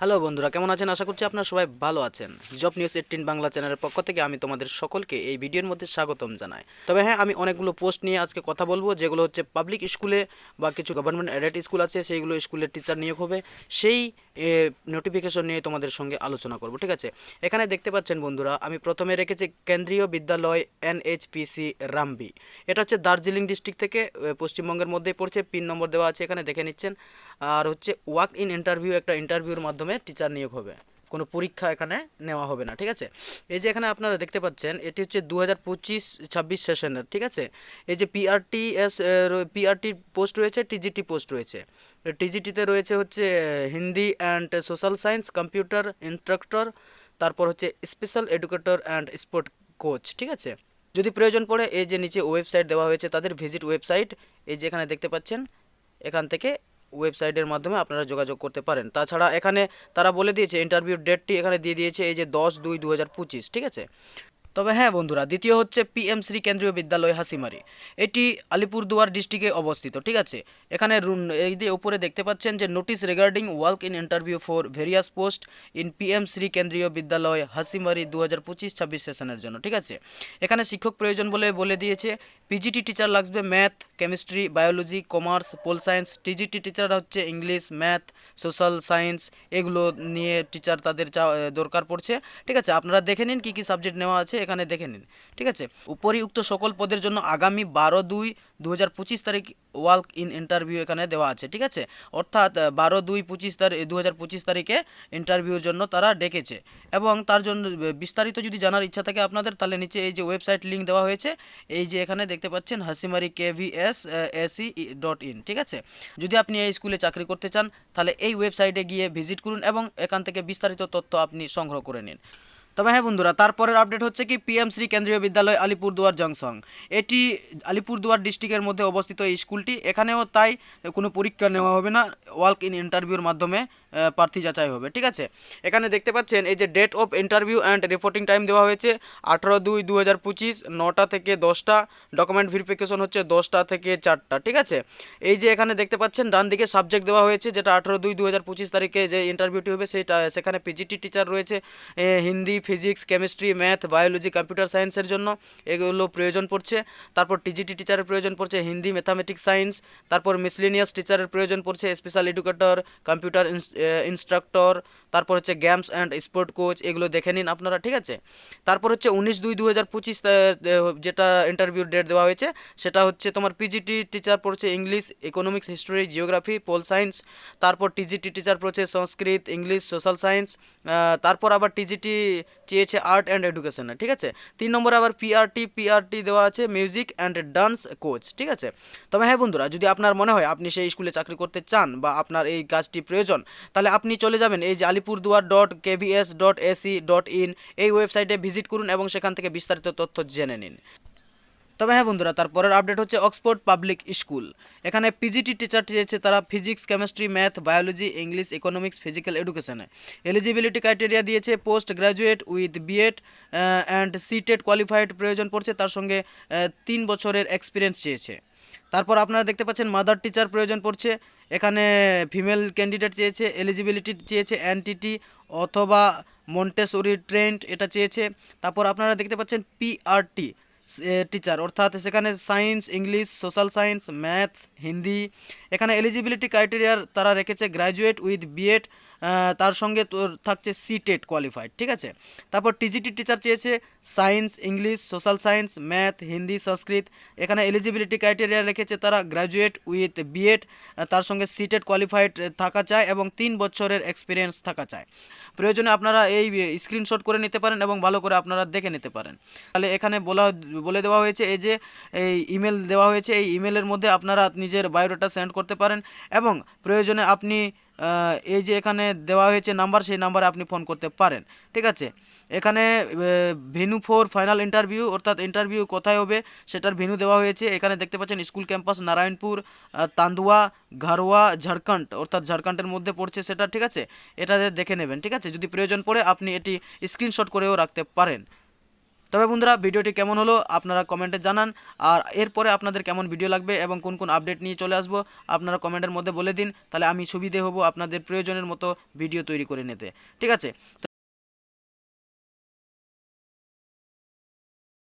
Hello বন্ধুরা, কেমন আছেন? আশা করছি আপনারা সবাই ভালো আছেন। জব নিউজ এইটিন বাংলা চ্যানেলের পক্ষ থেকে আমি তোমাদের সকলকে এই ভিডিওর মধ্যে স্বাগতম জানাই। তবে হ্যাঁ আমি অনেকগুলো পোস্ট নিয়ে আজকে কথা বলব, যেগুলো হচ্ছে পাবলিক স্কুলে বা কিছু গভর্নমেন্ট এডেড স্কুল আছে, সেইগুলো স্কুলের টিচার নিয়োগ হবে। সেই নোটিফিকেশন নিয়ে তোমাদের সঙ্গে আলোচনা করব, ঠিক আছে? এখানে দেখতে পাচ্ছেন বন্ধুরা, আমি প্রথমে রেখেছি কেন্দ্রীয় বিদ্যালয় এনএইচপিসি রামবি। এটা হচ্ছে দার্জিলিং ডিস্ট্রিক্ট থেকে পশ্চিমবঙ্গের মধ্যেই পড়ছে, পিন নম্বর দেওয়া আছে, এখানে দেখে নিচ্ছেন। আর হচ্ছে ওয়াক ইন ইন্টারভিউ একটা ইন্টারভিউর মাধ্যমে টিচার নিয়োগ হবে। কোনো পরীক্ষা এখানে নেওয়া হবে না, ঠিক আছে? এই যে এখানে আপনারা দেখতে পাচ্ছেন, এটি হচ্ছে দু হাজার পঁচিশ ছাব্বিশ সেশনের ঠিক আছে? এই যে পিআরটি এস পিআরটি পোস্ট রয়েছে টিজিটি পোস্ট রয়েছে। টিজিটিতে রয়েছে হচ্ছে Hindi and social science computer instructor তারপর হচ্ছে special educator and sport coach ঠিক আছে? যদি প্রয়োজন পড়ে, এই যে নিচে ওয়েবসাইট দেওয়া হয়েছে, তাদের ভিজিট ওয়েবসাইট এই যে এখানে দেখতে পাচ্ছেন, এখান থেকে ওয়েবসাইটের মাধ্যমে আপনারা যোগাযোগ করতে পারেন। তাছাড়া এখানে তারা বলে দিয়েছে ইন্টারভিউ ডেটটি এখানে দিয়ে দিয়েছে, এই যে দশ দুই দু ঠিক আছে? তবে হ্যাঁ বন্ধুরা, দ্বিতীয় হচ্ছে পিএম শ্রী কেন্দ্রীয় বিদ্যালয় হাসিমারি। এটি আলিপুরদুয়ার ডিস্ট্রিক্টে অবস্থিত, ঠিক আছে? এখানে এই যে উপরে দেখতে পাচ্ছেন যে notice regarding work in interview for various post in PM Shri Kendriya Vidyalaya Hasimara দু হাজার পঁচিশ ছাব্বিশ সেশনের জন্য, ঠিক আছে? এখানে শিক্ষক প্রয়োজন বলে বলে দিয়েছে পিজিটি টিচার লাগবে math chemistry biology commerce pol science TGT teacher হচ্ছে ইংলিশ ম্যাথ সোশ্যাল সায়েন্স এগুলো নিয়ে টিচার তাদের চা- দরকার পড়ছে, ঠিক আছে? আপনারা দেখে নিন কী কী সাবজেক্ট নেওয়া আছে এখানে দেখে নিন, ঠিক আছে? উপরিউক্ত সকল পদের জন্য আগামী বারো দুই দু তারিখ ওয়ার্ক ইন ইন্টারভিউ এখানে দেওয়া আছে, ঠিক আছে? অর্থাৎ বারো দুই পঁচিশ তারিখ দু হাজার পঁচিশ তারিখে ইন্টারভিউর জন্য তারা ডেকেছে। এবং তার জন্য বিস্তারিত যদি জানার ইচ্ছা থাকে আপনাদের, তাহলে নিচে এই যে ওয়েবসাইট লিঙ্ক দেওয়া হয়েছে, এই যে এখানে দেখতে পাচ্ছেন Hasimara K V S AC dot in, ঠিক আছে? যদি আপনি এই স্কুলে চাকরি করতে চান, তাহলে এই ওয়েবসাইটে গিয়ে ভিজিট করুন এবং এখান থেকে বিস্তারিত তথ্য আপনি সংগ্রহ করে নিন। তবে হ্যাঁ বন্ধুরা, তারপরের আপডেট হচ্ছে কি পিএম শ্রী কেন্দ্রীয় বিদ্যালয় আলিপুরদুয়ার জংশন এটি আলিপুরদুয়ার ডিস্ট্রিক্টের মধ্যে অবস্থিত এই স্কুলটি। এখানেও তাই কোনো পরীক্ষা নেওয়া হবে না ওয়ার্ক ইন ইন্টারভিউর মাধ্যমে প্রার্থী যাচাই হবে, ঠিক আছে? এখানে দেখতে পাচ্ছেন, এই যে date of interview and reporting time দেওয়া হয়েছে আঠেরো দুই দু হাজার পঁচিশ, নটা থেকে দশটা। ডকুমেন্ট ভেরিফিকেশন হচ্ছে দশটা থেকে চারটা, ঠিক আছে? এই যে এখানে দেখতে পাচ্ছেন, ডান দিকে সাবজেক্ট দেওয়া হয়েছে, যেটা আঠেরো দুই দু হাজার পঁচিশ তারিখে যে ইন্টারভিউটি হবে সেটা সেখানে পিজিটি টিচার রয়েছে Hindi physics chemistry math biology computer সায়েন্সের জন্য এগুলো প্রয়োজন পড়ছে। তারপর টিজিটি টিচারের প্রয়োজন পড়ছে, হিন্দি ম্যাথামেটিক্স সায়েন্স তারপর মিসলিনিয়াস টিচারের প্রয়োজন পড়ছে স্পেশাল এডুকেটর কম্পিউটার ইনস্ট্রাক্টর তারপর হচ্ছে গেমস অ্যান্ড স্পোর্ট কোচ এগুলো দেখে নিন আপনারা, ঠিক আছে? তারপর হচ্ছে উনিশ দুই দু হাজার পঁচিশ যেটা ইন্টারভিউ ডেট দেওয়া হয়েছে, সেটা হচ্ছে তোমার পিজিটি টিচার পড়ছে English economics history geography pol science তারপর টিজিটি টিচার পড়ছে সংস্কৃত ইংলিশ সোশ্যাল সায়েন্স তারপর আবার টিজিটি চেয়েছে আর্ট অ্যান্ড এডুকেশনে ঠিক আছে? তিন নম্বরে আবার পিআরটি পিআরটি দেওয়া আছে মিউজিক অ্যান্ড ডান্স কোচ ঠিক আছে? তবে হ্যাঁ বন্ধুরা, যদি আপনার মনে হয় আপনি সেই স্কুলে চাকরি করতে চান বা আপনার এই কাজটি প্রয়োজন, তাহলে আপনি চলে যাবেন এই যে Alipurduar dot KVS dot AC dot in এই ওয়েবসাইটে ভিজিট করুন এবং সেখান থেকে বিস্তারিত তথ্য জেনে নিন। তবে হ্যাঁ বন্ধুরা, তারপরের আপডেট হচ্ছে অক্সফোর্ড পাবলিক স্কুল এখানে পিজিটি টিচার চেয়েছে তারা physics chemistry math biology English economics physical এডুকেশনে eligibility criteria দিয়েছে post graduate with B Ed and CTET qualified প্রয়োজন পড়ছে, তার সঙ্গে তিন বছরের এক্সপিরিয়েন্স চেয়েছে। তারপর আপনারা দেখতে পাচ্ছেন মাদার টিচার প্রয়োজন পড়ছে, এখানে ফিমেল ক্যান্ডিডেট চেয়েছে এলিজিবিলিটি চেয়েছে এনটিটি অথবা মন্টেসরি ট্রেন্ড এটা চেয়েছে। তারপর আপনারা দেখতে পাচ্ছেন পিআরটি টিচার অর্থাৎ সেখানে science English social science maths Hindi এখানে এলিজিবিলিটি ক্রাইটেরিয়ার তারা রেখেছে গ্র্যাজুয়েট উইথ বিএড তার সঙ্গে তোর থাকছে সি টেট কোয়ালিফাইড ঠিক আছে? তারপর টিজিটি টিচার চেয়েছে science English social science math Hindi Sanskrit এখানে এলিজিবিলিটি ক্রাইটেরিয়া রেখেছে তারা গ্র্যাজুয়েট উইথ বিএড তার সঙ্গে সি টেট কোয়ালিফাইড থাকা চায় এবং তিন বছরের এক্সপিরিয়েন্স থাকা চায়। প্রয়োজনে আপনারা এই স্ক্রিনশট করে নিতে পারেন এবং ভালো করে আপনারা দেখে নিতে পারেন। তাহলে এখানে বলা বলে দেওয়া হয়েছে এই যে, এই ইমেল দেওয়া হয়েছে, এই ইমেলের মধ্যে আপনারা নিজের বায়োডাটা সেন্ড করতে পারেন এবং প্রয়োজনে আপনি এই যে এখানে দেওয়া হয়েছে নাম্বার, সেই নাম্বারে আপনি ফোন করতে পারেন, ঠিক আছে? এখানে ভেনু ফোর ফাইনাল ইন্টারভিউ, অর্থাৎ ইন্টারভিউ কোথায় হবে সেটার ভেনু দেওয়া হয়েছে। এখানে দেখতে পাচ্ছেন স্কুল ক্যাম্পাস নারায়ণপুর তান্দুয়া, ঘারোয়া, ঝাড়খণ্ড, অর্থাৎ ঝাড়খণ্ডের মধ্যে পড়ছে সেটা, ঠিক আছে? এটা দেখে নেবেন, ঠিক আছে? যদি প্রয়োজন পড়ে, আপনি এটি স্ক্রিনশট করেও রাখতে পারেন। তবে বন্ধুরা, ভিডিওটি কেমন হলো আপনারা কমেন্টে জানান। আর এরপরে আপনাদের কেমন ভিডিও লাগবে এবং কোন কোন আপডেট নিয়ে চলে আসব, আপনারা কমেন্টের মধ্যে বলে দিন। তাহলে আমি সুবিধে হব আপনাদের প্রয়োজনের মতো ভিডিও তৈরি করে নিতে। ঠিক আছে?